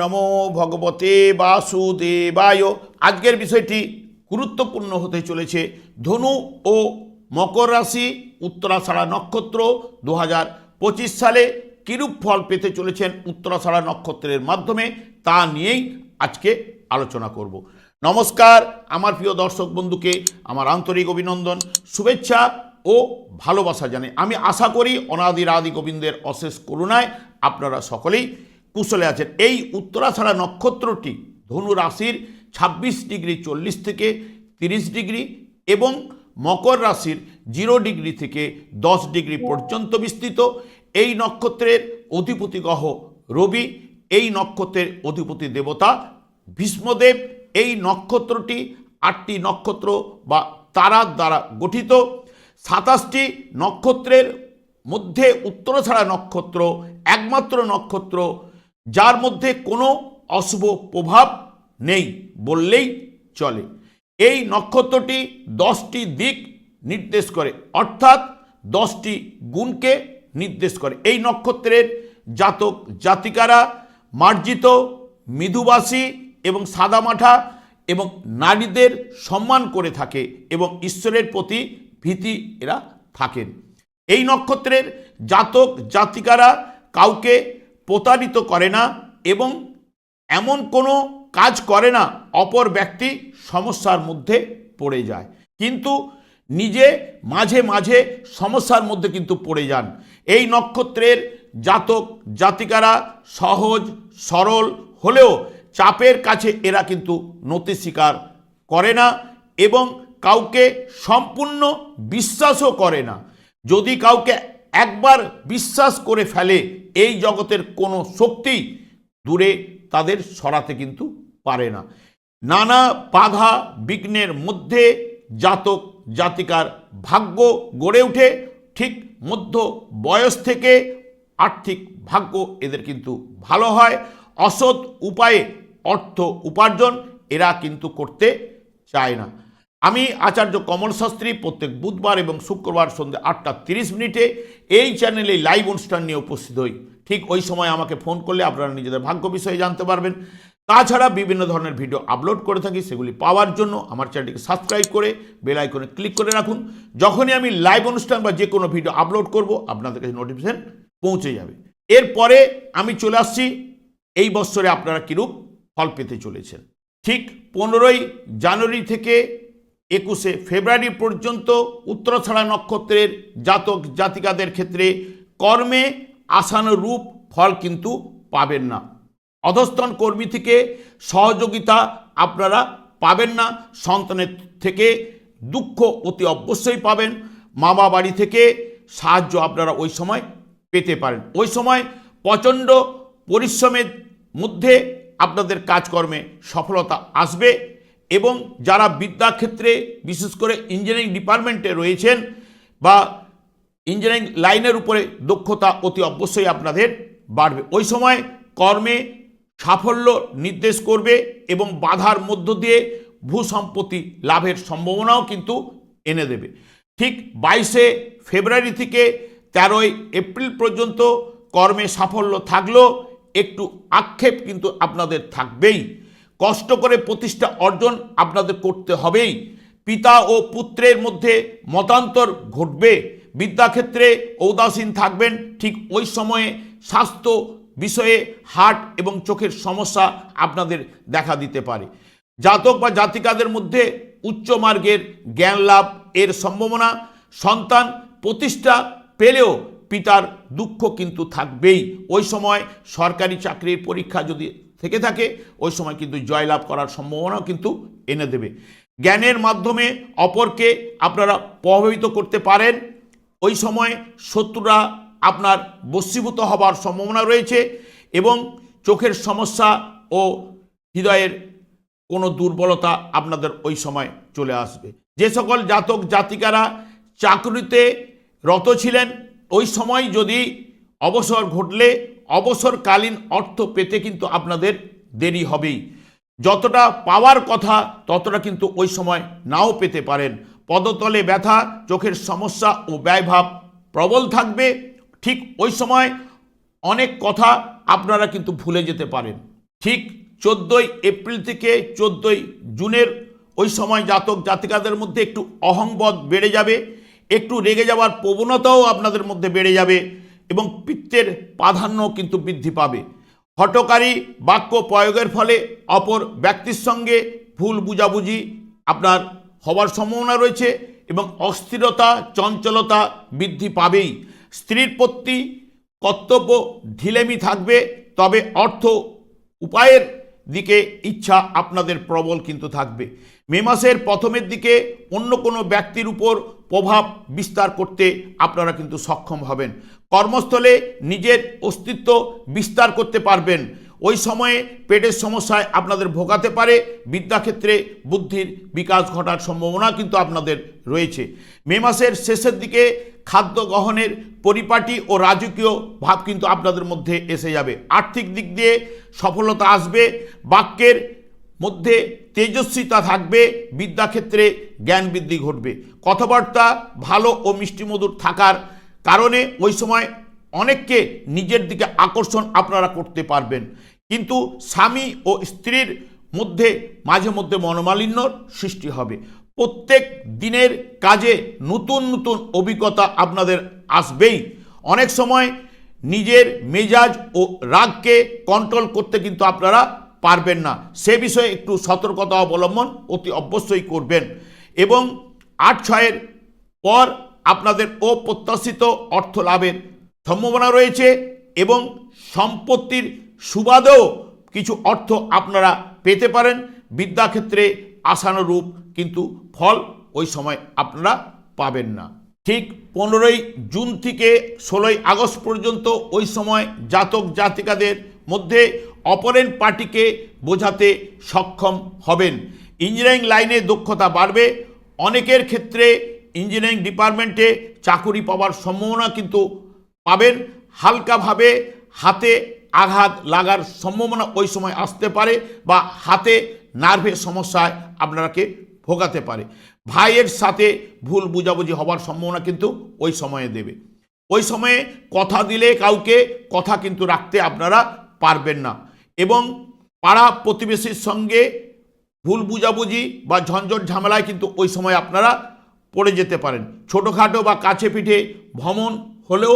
নমো ভগবতে বাসুদেবায়। আজকের বিষয়টি গুরুত্বপূর্ণ হতে চলেছে। ধনু ও মকর রাশি, উত্তরাষাঢ়া নক্ষত্র দু পঁচিশ সালে কিরূপ ফল পেতে চলেছেন উত্তরাষাঢ়া নক্ষত্রের মাধ্যমে, তা নিয়েই আজকে আলোচনা করব। নমস্কার, আমার প্রিয় দর্শক বন্ধুকে, আমার আন্তরিক অভিনন্দন, শুভেচ্ছা ও ভালোবাসা জানাই। আমি আশা করি অনাদির আদি গোবিন্দের অশেষ করুণায় আপনারা সকলেই কুশলে আছেন। এই উত্তরাছাড়া নক্ষত্রটি ধনু রাশির ২৬ ডিগ্রি চল্লিশ থেকে তিরিশ ডিগ্রি এবং মকর রাশির জিরো ডিগ্রি থেকে দশ ডিগ্রি পর্যন্ত বিস্তৃত। এই নক্ষত্রের অধিপতি গ্রহ রবি, এই নক্ষত্রের অধিপতি দেবতা ভীষ্মদেব। এই নক্ষত্রটি আটটি নক্ষত্র বা তারার দ্বারা গঠিত। সাতাশটি নক্ষত্রের মধ্যে উত্তরছাড়া নক্ষত্র একমাত্র নক্ষত্র যার মধ্যে কোনো অশুভ প্রভাব নেই বললেই চলে। এই নক্ষত্রটি দশটি দিক নির্দেশ করে, অর্থাৎ দশটি গুণকে নির্দেশ করে। এই নক্ষত্রের জাতক জাতিকারা মার্জিত, মৃদুবাসী এবং সাদামাঠা এবং নারীদের সম্মান করে থাকে এবং ঈশ্বরের প্রতি ভীতি এরা থাকেন। এই নক্ষত্রের জাতক জাতিকারা কাউকে প্রতারিত করে না এবং এমন কোনো কাজ করে না, অপর ব্যক্তি সমস্যার মধ্যে পড়ে যায়। কিন্তু নিজে মাঝে মাঝে সমস্যার মধ্যে কিন্তু পড়ে যান। এই নক্ষত্রের জাতক, জাতিকারা সহজ, সরল হলেও চাপের কাছে এরা কিন্তু নতি স্বীকার করে না এবং কাউকে সম্পূর্ণ বিশ্বাসও করে না। যদি কাউকে একবার বিশ্বাস করে ফেলে এই জগতের কোনো শক্তি দূরে তাদের সরাতে কিন্তু পারে না। নানা বাধা বিঘ্নের মধ্যে জাতক জাতিকার ভাগ্য গড়ে ওঠে, ঠিক মধ্য বয়স থেকে আর্থিক ভাগ্য এদের কিন্তু ভালো হয়। অসৎ উপায়ে অর্থ উপার্জন এরা কিন্তু করতে চায় না। আমি আচার্য কমল শাস্ত্রী প্রত্যেক বুধবার এবং শুক্রবার সন্ধ্যে আটটা তিরিশ মিনিটে এই চ্যানেলে লাইভ অনুষ্ঠান নিয়ে উপস্থিত হই। ঠিক ওই সময় আমাকে ফোন করলে আপনারা নিজেদের ভাগ্য বিষয়ে জানতে পারবেন। তাছাড়া বিভিন্ন ধরনের ভিডিও আপলোড করে থাকি, সেগুলি পাওয়ার জন্য আমার চ্যানেলটিকে সাবস্ক্রাইব করে বেল আইকনে ক্লিক করে রাখুন। যখনই আমি লাইভ অনুষ্ঠান বা যে কোনো ভিডিও আপলোড করব, আপনাদের কাছে নোটিফিকেশন পৌঁছে যাবে। এরপরে আমি চলে আসছি। এই বছরে আপনারা কীরূপ ফল পেতে চলেছেন? ঠিক পনেরোই জানুয়ারি থেকে একুশে ফেব্রুয়ারি পর্যন্ত উত্তরাছাড়া নক্ষত্রের জাতক জাতিকাদের ক্ষেত্রে কর্মে আশানুরূপ ফল কিন্তু পাবেন না। অধস্তন কর্মী থেকে সহযোগিতা আপনারা পাবেন না। সন্তানের থেকে দুঃখ অতি অবশ্যই পাবেন। মামা বাড়ি থেকে সাহায্য আপনারা ওই সময় পেতে পারেন। ওই সময় প্রচণ্ড পরিশ্রমের মধ্যে আপনাদের কাজকর্মে সফলতা আসবে। এবং যারা বিদ্যাক্ষেত্রে, বিশেষ করে ইঞ্জিনিয়ারিং ডিপার্টমেন্টে রয়েছেন বা ইঞ্জিনিয়ারিং লাইনের উপরে দক্ষতা অতি অবশ্যই আপনাদের বাড়বে। ওই সময় কর্মে সাফল্য নির্দেশ করবে এবং বাধার মধ্য দিয়ে ভূসম্পত্তি লাভের সম্ভাবনাও কিন্তু এনে দেবে। ঠিক বাইশে ফেব্রুয়ারি থেকে তেরোই এপ্রিল পর্যন্ত কর্মে সাফল্য থাকলেও একটু আক্ষেপ কিন্তু আপনাদের থাকবেই। কষ্ট করে প্রতিষ্ঠা অর্জন আপনাদের করতে হবেই। পিতা ও পুত্রের মধ্যে মতান্তর ঘটবে। বিদ্যাক্ষেত্রে ঔদাসীন থাকবেন। ঠিক ওই সময়ে স্বাস্থ্য বিষয়ে হার্ট এবং চোখের সমস্যা আপনাদের দেখা দিতে পারে। জাতক বা জাতিকাদের মধ্যে উচ্চ মার্গের জ্ঞান লাভ এর সম্ভাবনা। সন্তান প্রতিষ্ঠা পেলেও পিতার দুঃখ কিন্তু থাকবেই। ওই সময় সরকারি চাকরির পরীক্ষা যদি থেকে থাকে, ওই সময় কিন্তু জয়লাভ করার সম্ভাবনাও কিন্তু এনে দেবে। জ্ঞানের মাধ্যমে অপরকে আপনারা প্রভাবিত করতে পারেন। ওই সময় শত্রুরা আপনার বশীভূত হবার সম্ভাবনা রয়েছে এবং চোখের সমস্যা ও হৃদয়ের কোনো দুর্বলতা আপনাদের ওই সময় চলে আসবে। যে সকল জাতক জাতিকারা চাকরিতে রত ছিলেন, ওই সময় যদি অবসর ঘটলে অবসরকালীন অর্থ পেতে কিন্তু আপনাদের দেরি হবেই। যতটা পাওয়ার কথা, ততটা কিন্তু ওই সময় নাও পেতে পারেন। পদতলে ব্যথা, চোখের সমস্যা ও ব্যয়ভাব প্রবল থাকবে। ঠিক ওই সময় অনেক কথা আপনারা কিন্তু ভুলে যেতে পারেন। ঠিক চোদ্দোই এপ্রিল থেকে চোদ্দোই জুনের ওই সময় জাতক জাতিকাদের মধ্যে একটু অহংবোধ বেড়ে যাবে, একটু রেগে যাওয়ার প্রবণতাও আপনাদের মধ্যে বেড়ে যাবে। এবং পিত্তের প্রাধান্য কিন্তু বৃদ্ধি পাবে। হটকারী বাক্য প্রয়োগের ফলে অপর ব্যক্তির সঙ্গে ভুল বুঝাবুঝি আপনার হওয়ার সম্ভাবনা রয়েছে এবং অস্থিরতা, চঞ্চলতা বৃদ্ধি পাবেই। স্ত্রীর প্রতি কর্তব্য ঢিলেমি থাকবে, তবে অর্থ উপায়ের দিকে ইচ্ছা আপনাদের প্রবল কিন্তু থাকবে। মে মাসের প্রথমের দিকে অন্য কোনো ব্যক্তির উপর প্রভাব বিস্তার করতে আপনারা কিন্তু সক্ষম হবেন। কর্মস্থলে নিজের অস্তিত্ব বিস্তার করতে পারবেন। ওই সময়ে পেটের সমস্যায় আপনাদের ভোগাতে পারে, বিদ্যাক্ষেত্রে বুদ্ধির বিকাশ ঘটার সম্ভাবনা কিন্তু আপনাদের রয়েছে। মে মাসের শেষের দিকে খাদ্য গ্রহণের পরিপাটি ও রাজকীয় ভাব কিন্তু আপনাদের মধ্যে এসে যাবে। আর্থিক দিক দিয়ে সফলতা আসবে, বাক্যের মধ্যে তেজস্বিতা থাকবে, বিদ্যাক্ষেত্রে জ্ঞান বৃদ্ধি ঘটবে। কথাবার্তা ভালো ও মিষ্টিমধুর থাকার কারণে ওই সময় অনেককে নিজের দিকে আকর্ষণ আপনারা করতে পারবেন। কিন্তু স্বামী ও স্ত্রীর মধ্যে মাঝে মধ্যে মনোমালিন্যর সৃষ্টি হবে। প্রত্যেক দিনের কাজে নতুন নতুন অভিজ্ঞতা আপনাদের আসবেই। অনেক সময় নিজের মেজাজ ও রাগকে কন্ট্রোল করতে কিন্তু আপনারা পারবেন না। সে বিষয়ে একটু সতর্কতা অবলম্বন অতি অবশ্যই করবেন। এবং আট ছয়ের পর আপনাদের অপ্রত্যাশিত অর্থ লাভের সম্ভাবনা রয়েছে এবং সম্পত্তির সুবাদেও কিছু অর্থ আপনারা পেতে পারেন। বিদ্যাক্ষেত্রে আশানুরূপ কিন্তু ফল ওই সময় আপনারা পাবেন না। ঠিক পনেরোই জুন থেকে ষোলোই আগস্ট পর্যন্ত ওই সময় জাতক জাতিকাদের মধ্যে অপরেন পার্টিকে বোঝাতে সক্ষম হবেন। ইঞ্জিনিয়ারিং লাইনে দক্ষতা বাড়বে। অনেকের ক্ষেত্রে ইঞ্জিনিয়ারিং ডিপার্টমেন্টে চাকুরি পাওয়ার সম্ভাবনা কিন্তু পাবেন। হালকাভাবে হাতে আঘাত লাগার সম্ভাবনা ওই সময় আসতে পারে বা হাতে নার্ভের সমস্যায় আপনাকে ভোগাতে পারে। ভাইয়ের সাথে ভুল বুঝাবুঝি হওয়ার সম্ভাবনা কিন্তু ওই সময়ে দেবে। ওই সময়ে কথা দিলে কাউকে কথা কিন্তু রাখতে আপনারা পারবেন না এবং পাড়া প্রতিবেশীর সঙ্গে ভুল বুঝাবুঝি বা ঝঞ্ঝট ঝামেলায় কিন্তু ওই সময় আপনারা পড়ে যেতে পারেন। ছোটোখাটো বা কাছে পিঠে ভ্রমণ হলেও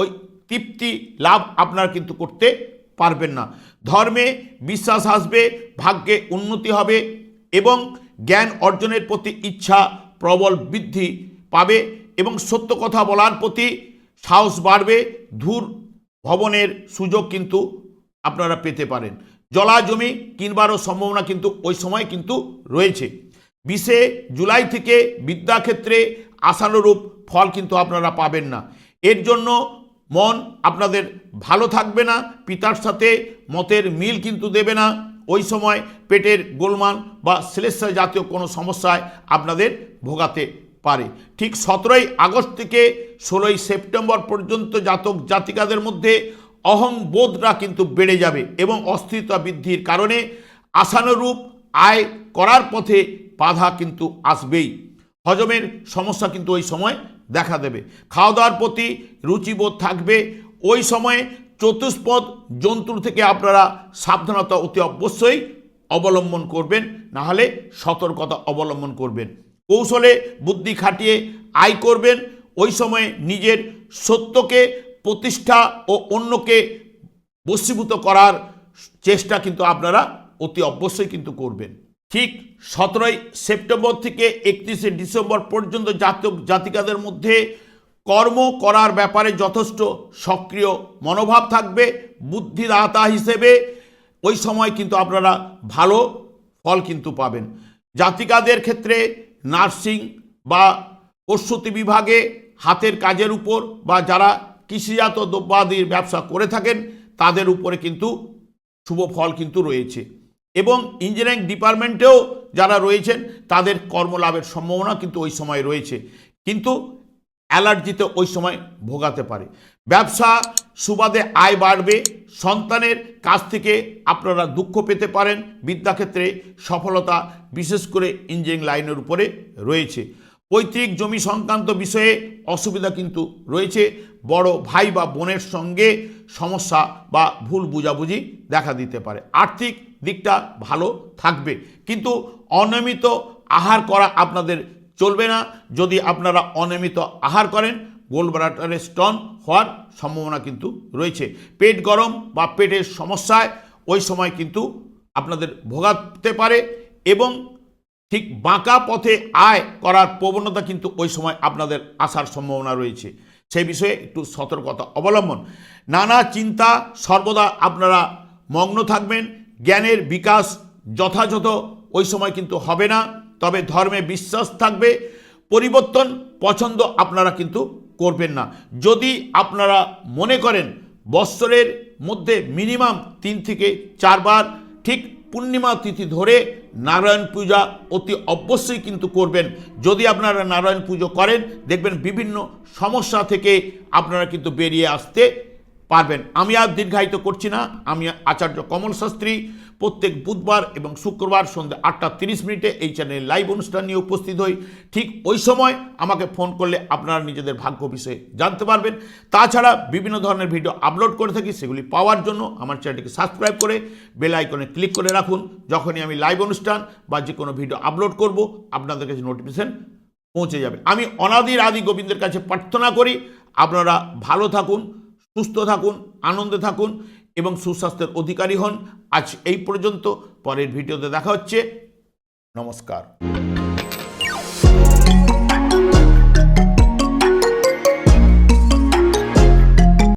ওই তৃপ্তি লাভ আপনারা কিন্তু করতে পারবেন না। ধর্মে বিশ্বাস আসবে, ভাগ্যে উন্নতি হবে এবং জ্ঞান অর্জনের প্রতি ইচ্ছা প্রবল বৃদ্ধি পাবে এবং সত্য কথা বলার প্রতি সাহস বাড়বে। ধূর ভবনের সুযোগ কিন্তু আপনারা পেতে পারেন। জলা জমি কিনবারও সম্ভাবনা কিন্তু ওই সময় কিন্তু রয়েছে। বিশে জুলাই থেকে বিদ্যাক্ষেত্রে আশানুরূপ ফল কিন্তু আপনারা পাবেন না। এর জন্য মন আপনাদের ভালো থাকবে না, পিতার সাথে মতের মিল কিন্তু দেবে না। ওই সময় পেটের গোলমান বা শ্লেষা জাতীয় কোনো সমস্যায় আপনাদের ভোগাতে পারে। ঠিক সতেরোই আগস্ট থেকে ষোলোই সেপ্টেম্বর পর্যন্ত জাতক জাতিকাদের মধ্যে অহংবোধটা কিন্তু বেড়ে যাবে এবং অস্থিরতা বৃদ্ধির কারণে আশানুরূপ আয় করার পথে বাধা কিন্তু আসবেই। হজমের সমস্যা কিন্তু ওই সময় দেখা দেবে। খাওয়া দাওয়ার প্রতি রুচিবোধ থাকবে। ওই সময়ে চতুষ্পদ জন্তুর থেকে আপনারা সাবধানতা অতি অবশ্যই অবলম্বন করবেন না হলে সতর্কতা অবলম্বন করবেন। কৌশলে বুদ্ধি খাটিয়ে আয় করবেন। ওই সময়ে নিজের সত্যকে, প্রতিষ্ঠা ও অন্যকে বশীভূত করার চেষ্টা কিন্তু আপনারা অতি অবশ্যই কিন্তু করবেন। ঠিক সতেরোই সেপ্টেম্বর থেকে একত্রিশে ডিসেম্বর পর্যন্ত জাতক জাতিকাদের মধ্যে কর্ম করার ব্যাপারে যথেষ্ট সক্রিয় মনোভাব থাকবে, বুদ্ধিদাতা হিসেবে। ওই সময় কিন্তু আপনারা ভালো ফল কিন্তু পাবেন। জাতিকাদের ক্ষেত্রে নার্সিং বা প্রসূতি বিভাগে হাতের কাজের উপর বা যারা কৃষিজাত দ্রব্যাদির ব্যবসা করে থাকেন, তাদের উপরে কিন্তু শুভ ফল কিন্তু রয়েছে। এবং ইঞ্জিনিয়ারিং ডিপার্টমেন্টেও যারা রয়েছেন, তাদের কর্মলাভের সম্ভাবনা কিন্তু ওই সময় রয়েছে। কিন্তু অ্যালার্জিতে ওই সময় ভোগাতে পারে। ব্যবসা সুবাদে আয় বাড়বে, সন্তানের কাছ থেকে আপনারা দুঃখ পেতে পারেন, বিদ্যাক্ষেত্রে সফলতা বিশেষ করে ইঞ্জিনিয়ারিং লাইনের উপরে রয়েছে। পৈতৃক জমি সংক্রান্ত বিষয়ে অসুবিধা কিন্তু রয়েছে। বড় ভাই বা বোনের সঙ্গে সমস্যা বা ভুল বুঝাবুঝি দেখা দিতে পারে। আর্থিক দিকটা ভালো থাকবে। কিন্তু অনিয়মিত আহার করা আপনাদের চলবে না। যদি আপনারা অনিয়মিত আহার করেন গোলব্লাডারে স্টোন হওয়ার সম্ভাবনা কিন্তু রয়েছে। পেট গরম বা পেটের সমস্যায় ওই সময় কিন্তু আপনাদের ভোগাতে পারে এবং ঠিক বাঁকা পথে আয় করার প্রবণতা কিন্তু ওই সময় আপনাদের আসার সম্ভাবনা রয়েছে। সেই বিষয়ে একটু সতর্কতা অবলম্বন। নানা চিন্তা সর্বদা আপনারা মগ্ন থাকবেন। জ্ঞানের বিকাশ যথাযথ, ওই সময় কিন্তু হবে না। তবে ধর্মে বিশ্বাস থাকবে। পরিবর্তন পছন্দ আপনারা কিন্তু করবেন না। যদি আপনারা মনে করেন বৎসরের মধ্যে মিনিমাম তিন থেকে চারবার, ঠিক পূর্ণিমা তিথি ধরে নারায়ণ পূজা অতি অবশ্যই কিন্তু করবেন। যদি আপনারা নারায়ণ পুজো করেন, দেখবেন বিভিন্ন সমস্যা থেকে আপনারা কিন্তু বেরিয়ে আসতে পারবেন। আমি আর দীর্ঘায়িত করছি না। আমি আচার্য কমল শাস্ত্রী। প্রত্যেক বুধবার এবং শুক্রবার সন্ধ্যে আটটা তিরিশ মিনিটে এই চ্যানেলে লাইভ অনুষ্ঠান নিয়ে উপস্থিত হই। ঠিক ওই সময় আমাকে ফোন করলে আপনারা নিজেদের ভাগ্য বিষয়ে জানতে পারবেন। তাছাড়া বিভিন্ন ধরনের ভিডিও আপলোড করে থাকি, সেগুলি পাওয়ার জন্য আমার চ্যানেলটিকে সাবস্ক্রাইব করে বেল আইকনে ক্লিক করে রাখুন। যখনই আমি লাইভ অনুষ্ঠান বা যে কোনো ভিডিও আপলোড করব, আপনাদের কাছে নোটিফিকেশন পৌঁছে যাবে। আমি অনাদির আদি গোবিন্দের কাছে প্রার্থনা করি, আপনারা ভালো থাকুন। সুস্থ থাকুন, আনন্দে থাকুন এবং সুস্বাস্থ্যের অধিকারী হন। আজ এই পর্যন্ত, পরের ভিডিওতে দেখা হচ্ছে। নমস্কার।